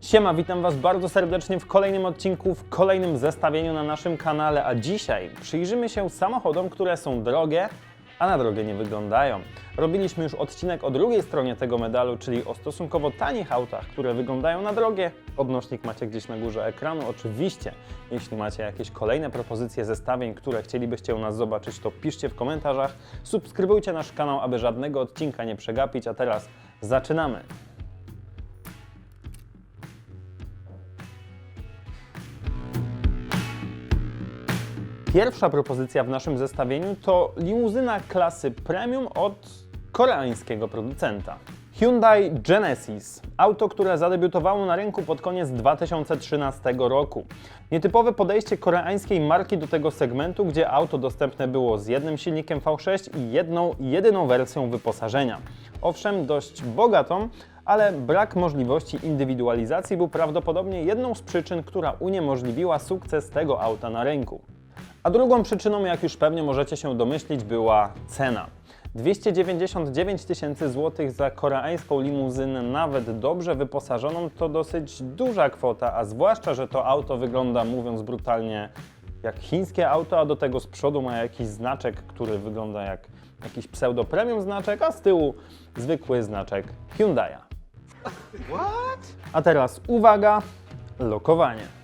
Siema, witam Was bardzo serdecznie w kolejnym odcinku, w kolejnym zestawieniu na naszym kanale, a dzisiaj przyjrzymy się samochodom, które są drogie, a na drogę nie wyglądają. Robiliśmy już odcinek o drugiej stronie tego medalu, czyli o stosunkowo tanich autach, które wyglądają na drogie. Odnośnik macie gdzieś na górze ekranu. Oczywiście, jeśli macie jakieś kolejne propozycje zestawień, które chcielibyście u nas zobaczyć, to piszcie w komentarzach. Subskrybujcie nasz kanał, aby żadnego odcinka nie przegapić, a teraz zaczynamy. Pierwsza propozycja w naszym zestawieniu to limuzyna klasy premium od koreańskiego producenta. Hyundai Genesis, auto, które zadebiutowało na rynku pod koniec 2013 roku. Nietypowe podejście koreańskiej marki do tego segmentu, gdzie auto dostępne było z jednym silnikiem V6 i jedną, jedyną wersją wyposażenia. Owszem, dość bogatą, ale brak możliwości indywidualizacji był prawdopodobnie jedną z przyczyn, która uniemożliwiła sukces tego auta na rynku. A drugą przyczyną, jak już pewnie możecie się domyślić, była cena. 299 tysięcy złotych za koreańską limuzynę, nawet dobrze wyposażoną, to dosyć duża kwota, a zwłaszcza, że to auto wygląda, mówiąc brutalnie, jak chińskie auto, a do tego z przodu ma jakiś znaczek, który wygląda jak jakiś pseudo-premium znaczek, a z tyłu zwykły znaczek Hyundai'a. A teraz uwaga, lokowanie.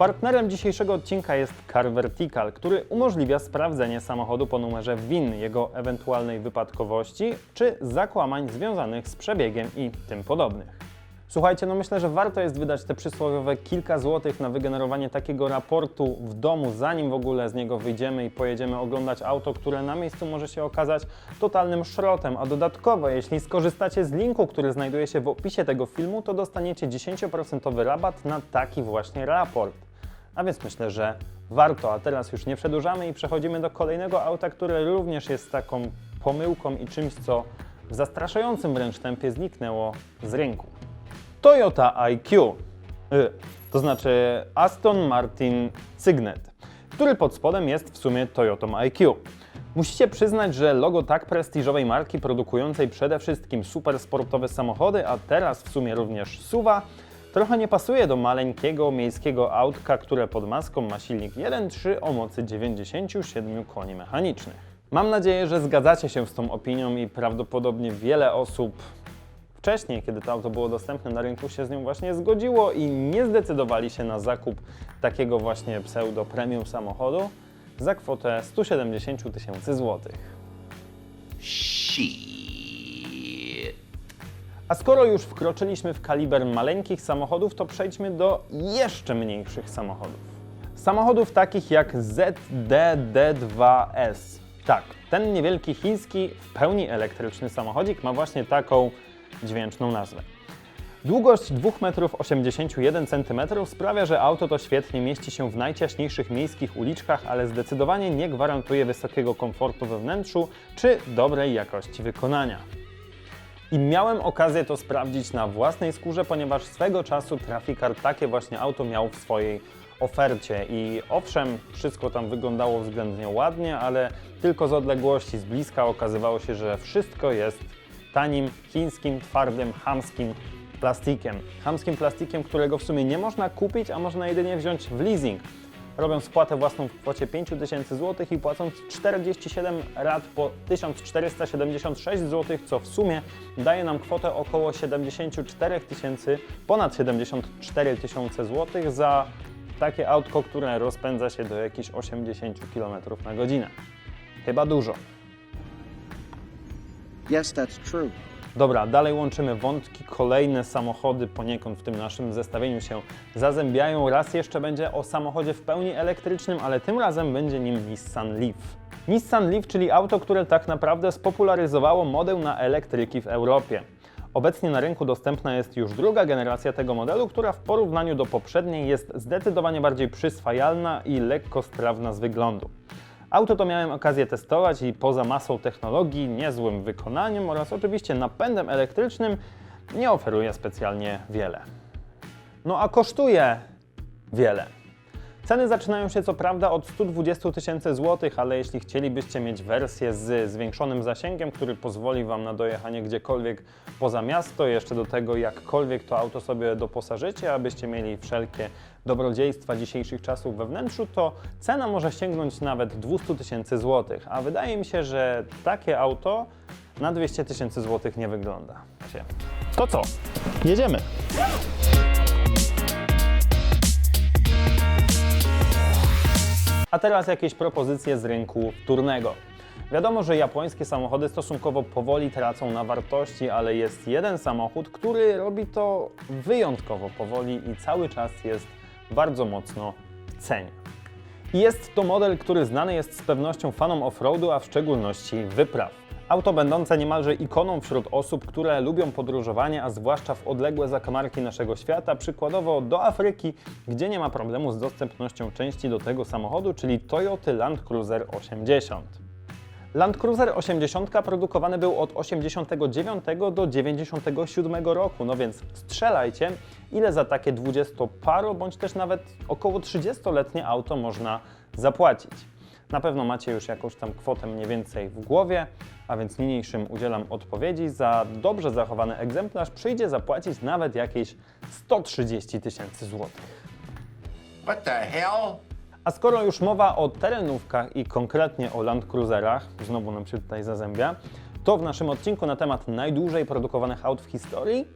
Partnerem dzisiejszego odcinka jest Car Vertical, który umożliwia sprawdzenie samochodu po numerze WIN, jego ewentualnej wypadkowości czy zakłamań związanych z przebiegiem i tym podobnych. Słuchajcie, no myślę, że warto jest wydać te przysłowiowe kilka złotych na wygenerowanie takiego raportu w domu, zanim w ogóle z niego wyjdziemy i pojedziemy oglądać auto, które na miejscu może się okazać totalnym szrotem. A dodatkowo, jeśli skorzystacie z linku, który znajduje się w opisie tego filmu, to dostaniecie 10% rabat na taki właśnie raport. A więc myślę, że warto. A teraz już nie przedłużamy i przechodzimy do kolejnego auta, które również jest taką pomyłką i czymś, co w zastraszającym wręcz tempie zniknęło z rynku. Toyota IQ, y, to znaczy Aston Martin Cygnet, który pod spodem jest w sumie Toyotą IQ. Musicie przyznać, że logo tak prestiżowej marki produkującej przede wszystkim super sportowe samochody, a teraz w sumie również suwa, trochę nie pasuje do maleńkiego miejskiego autka, które pod maską ma silnik 1.3 o mocy 97 koni mechanicznych. Mam nadzieję, że zgadzacie się z tą opinią i prawdopodobnie wiele osób wcześniej, kiedy to auto było dostępne na rynku, się z nią właśnie zgodziło i nie zdecydowali się na zakup takiego właśnie pseudo premium samochodu za kwotę 170 tysięcy złotych. Shit. A skoro już wkroczyliśmy w kaliber maleńkich samochodów, to przejdźmy do jeszcze mniejszych samochodów. Samochodów takich jak ZDD2S. Tak, ten niewielki chiński, w pełni elektryczny samochodzik ma właśnie taką dźwięczną nazwę. Długość 2,81 m sprawia, że auto to świetnie mieści się w najciaśniejszych miejskich uliczkach, ale zdecydowanie nie gwarantuje wysokiego komfortu we wnętrzu czy dobrej jakości wykonania. I miałem okazję to sprawdzić na własnej skórze, ponieważ swego czasu Traficar takie właśnie auto miał w swojej ofercie. I owszem, wszystko tam wyglądało względnie ładnie, ale tylko z odległości, z bliska okazywało się, że wszystko jest tanim, chińskim, twardym, chamskim plastikiem. Chamskim plastikiem, którego w sumie nie można kupić, a można jedynie wziąć w leasing. Robiąc spłatę własną w kwocie 5000 zł i płacąc 47 rat po 1476 zł, co w sumie daje nam kwotę około 74 tysięcy, ponad 74 tysiące złotych za takie autko, które rozpędza się do jakichś 80 km na godzinę. Chyba dużo. Yes, that's true. Dobra, dalej łączymy wątki. Kolejne samochody poniekąd w tym naszym zestawieniu się zazębiają. Raz jeszcze będzie o samochodzie w pełni elektrycznym, ale tym razem będzie nim Nissan Leaf. Nissan Leaf, czyli auto, które tak naprawdę spopularyzowało model na elektryki w Europie. Obecnie na rynku dostępna jest już druga generacja tego modelu, która w porównaniu do poprzedniej jest zdecydowanie bardziej przyswajalna i lekko strawna z wyglądu. Auto to miałem okazję testować i poza masą technologii, niezłym wykonaniem oraz oczywiście napędem elektrycznym nie oferuje specjalnie wiele. No a kosztuje wiele. Ceny zaczynają się co prawda od 120 tysięcy złotych, ale jeśli chcielibyście mieć wersję z zwiększonym zasięgiem, który pozwoli Wam na dojechanie gdziekolwiek poza miasto, jeszcze do tego jakkolwiek to auto sobie doposażycie, abyście mieli wszelkie dobrodziejstwa dzisiejszych czasów we wnętrzu, to cena może sięgnąć nawet 200 tysięcy złotych, a wydaje mi się, że takie auto na 200 tysięcy złotych nie wygląda. To co? Jedziemy! A teraz jakieś propozycje z rynku wtórnego. Wiadomo, że japońskie samochody stosunkowo powoli tracą na wartości, ale jest jeden samochód, który robi to wyjątkowo powoli i cały czas jest bardzo mocno w cenie. Jest to model, który znany jest z pewnością fanom offroadu, a w szczególności wypraw. Auto będące niemalże ikoną wśród osób, które lubią podróżowanie, a zwłaszcza w odległe zakamarki naszego świata, przykładowo do Afryki, gdzie nie ma problemu z dostępnością części do tego samochodu, czyli Toyota Land Cruiser 80. Land Cruiser 80 produkowany był od 89 do 97 roku, no więc strzelajcie, ile za takie 20-paro bądź też nawet około 30-letnie auto można zapłacić. Na pewno macie już jakąś tam kwotę mniej więcej w głowie, a więc niniejszym udzielam odpowiedzi. Za dobrze zachowany egzemplarz przyjdzie zapłacić nawet jakieś 130 tysięcy złotych. What the hell? A skoro już mowa o terenówkach i konkretnie o Land Cruiserach, znowu nam się tutaj zazębia, to w naszym odcinku na temat najdłużej produkowanych aut w historii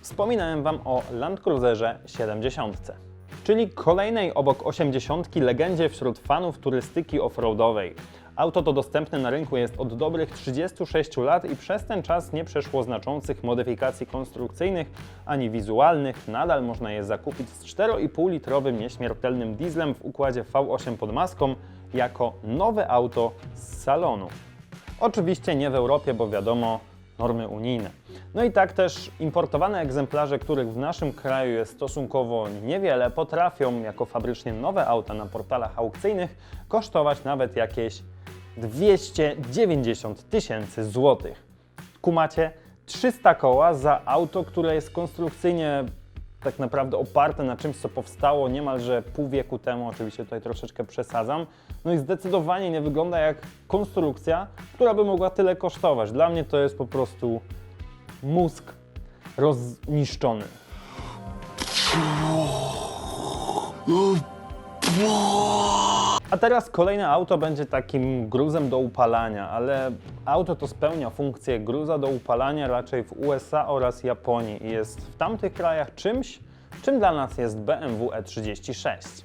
wspominałem Wam o Land Cruiserze 70, czyli kolejnej obok 80 legendzie wśród fanów turystyki offroadowej. Auto to dostępne na rynku jest od dobrych 36 lat i przez ten czas nie przeszło znaczących modyfikacji konstrukcyjnych ani wizualnych. Nadal można je zakupić z 4,5-litrowym nieśmiertelnym dieslem w układzie V8 pod maską jako nowe auto z salonu. Oczywiście nie w Europie, bo wiadomo, normy unijne. No i tak też importowane egzemplarze, których w naszym kraju jest stosunkowo niewiele, potrafią jako fabrycznie nowe auta na portalach aukcyjnych kosztować nawet jakieś 290 tysięcy złotych. Kumacie 300 koła za auto, które jest konstrukcyjnie tak naprawdę oparte na czymś, co powstało niemalże pół wieku temu, oczywiście tutaj troszeczkę przesadzam. No i zdecydowanie nie wygląda jak konstrukcja, która by mogła tyle kosztować. Dla mnie to jest po prostu mózg rozniszczony. A teraz kolejne auto będzie takim gruzem do upalania, ale auto to spełnia funkcję gruza do upalania raczej w USA oraz Japonii i jest w tamtych krajach czymś, czym dla nas jest BMW E36.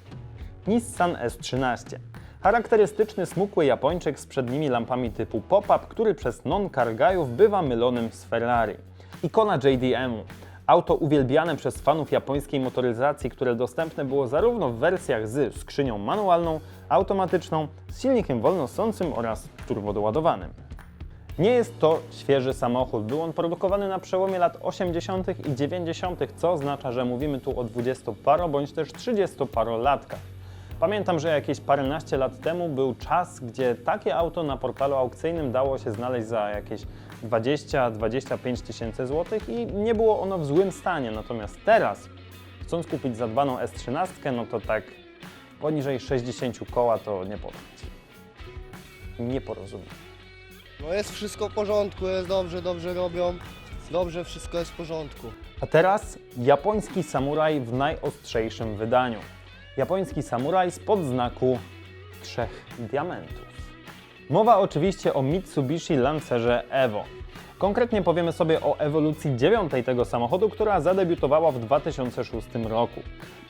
Nissan S13. Charakterystyczny smukły Japończyk z przednimi lampami typu pop-up, który przez non-cargajów bywa mylonym z Ferrari. Ikona JDM-u. Auto uwielbiane przez fanów japońskiej motoryzacji, które dostępne było zarówno w wersjach z skrzynią manualną, automatyczną, z silnikiem wolnosącym oraz turbodoładowanym. Nie jest to świeży samochód. Był on produkowany na przełomie lat 80. i 90., co oznacza, że mówimy tu o 20-paro bądź też 30-parolatkach. Pamiętam, że jakieś paręnaście lat temu był czas, gdzie takie auto na portalu aukcyjnym dało się znaleźć za jakieś 20-25 tysięcy złotych i nie było ono w złym stanie. Natomiast teraz, chcąc kupić zadbaną S13, no to tak poniżej 60 koła to nie podchodzi. Nie porozumiem. No jest wszystko w porządku, jest dobrze, dobrze robią. Dobrze, wszystko jest w porządku. A teraz japoński samuraj w najostrzejszym wydaniu. Japoński samuraj spod znaku trzech diamentów. Mowa oczywiście o Mitsubishi Lancerze Evo. Konkretnie powiemy sobie o ewolucji dziewiątej tego samochodu, która zadebiutowała w 2006 roku.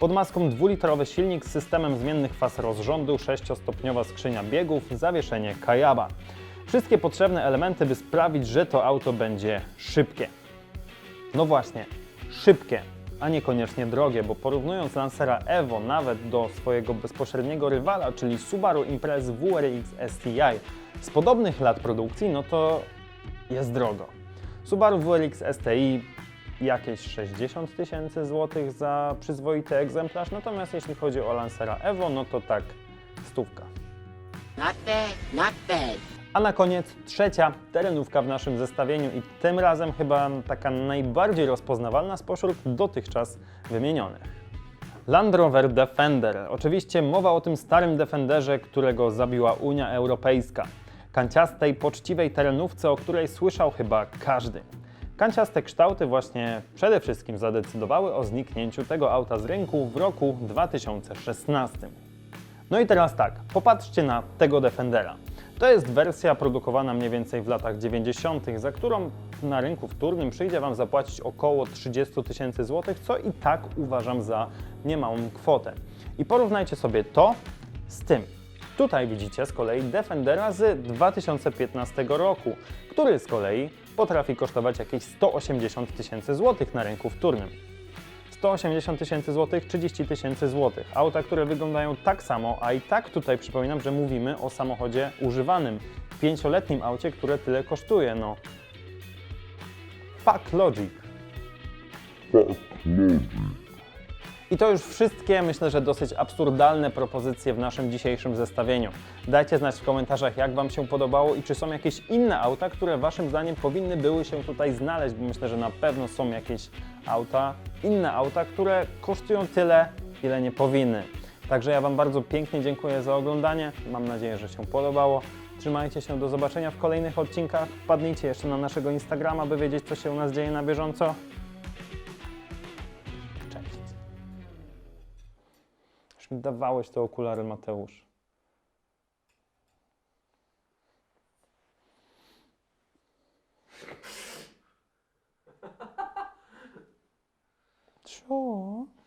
Pod maską dwulitrowy silnik z systemem zmiennych faz rozrządu, 6-stopniowa skrzynia biegów, zawieszenie Kayaba. Wszystkie potrzebne elementy, by sprawić, że to auto będzie szybkie. No właśnie, szybkie, a niekoniecznie drogie, bo porównując Lancera Evo nawet do swojego bezpośredniego rywala, czyli Subaru Impreza WRX STI z podobnych lat produkcji, no to jest drogo. Subaru WRX STI jakieś 60 tysięcy złotych za przyzwoity egzemplarz, natomiast jeśli chodzi o Lancera Evo, no to tak stówka. Not bad, not bad. A na koniec trzecia terenówka w naszym zestawieniu i tym razem chyba taka najbardziej rozpoznawalna spośród dotychczas wymienionych. Land Rover Defender. Oczywiście mowa o tym starym Defenderze, którego zabiła Unia Europejska. Kanciastej, poczciwej terenówce, o której słyszał chyba każdy. Kanciaste kształty właśnie przede wszystkim zadecydowały o zniknięciu tego auta z rynku w roku 2016. No i teraz tak, popatrzcie na tego Defendera. To jest wersja produkowana mniej więcej w latach 90., za którą na rynku wtórnym przyjdzie Wam zapłacić około 30 tysięcy złotych, co i tak uważam za niemałą kwotę. I porównajcie sobie to z tym. Tutaj widzicie z kolei Defendera z 2015 roku, który z kolei potrafi kosztować jakieś 180 tysięcy złotych na rynku wtórnym. 180 tysięcy złotych, 30 tysięcy złotych. Auta, które wyglądają tak samo, a i tak tutaj przypominam, że mówimy o samochodzie używanym. Pięcioletnim aucie, które tyle kosztuje, no. Fuck logic. I to już wszystkie, myślę, że dosyć absurdalne propozycje w naszym dzisiejszym zestawieniu. Dajcie znać w komentarzach, jak Wam się podobało i czy są jakieś inne auta, które Waszym zdaniem powinny były się tutaj znaleźć, bo myślę, że na pewno są jakieś auta, inne auta, które kosztują tyle, ile nie powinny. Także ja Wam bardzo pięknie dziękuję za oglądanie. Mam nadzieję, że się podobało. Trzymajcie się, do zobaczenia w kolejnych odcinkach. Wpadnijcie jeszcze na naszego Instagrama, by wiedzieć, co się u nas dzieje na bieżąco. Mi dawałeś te okulary, Mateusz. Co?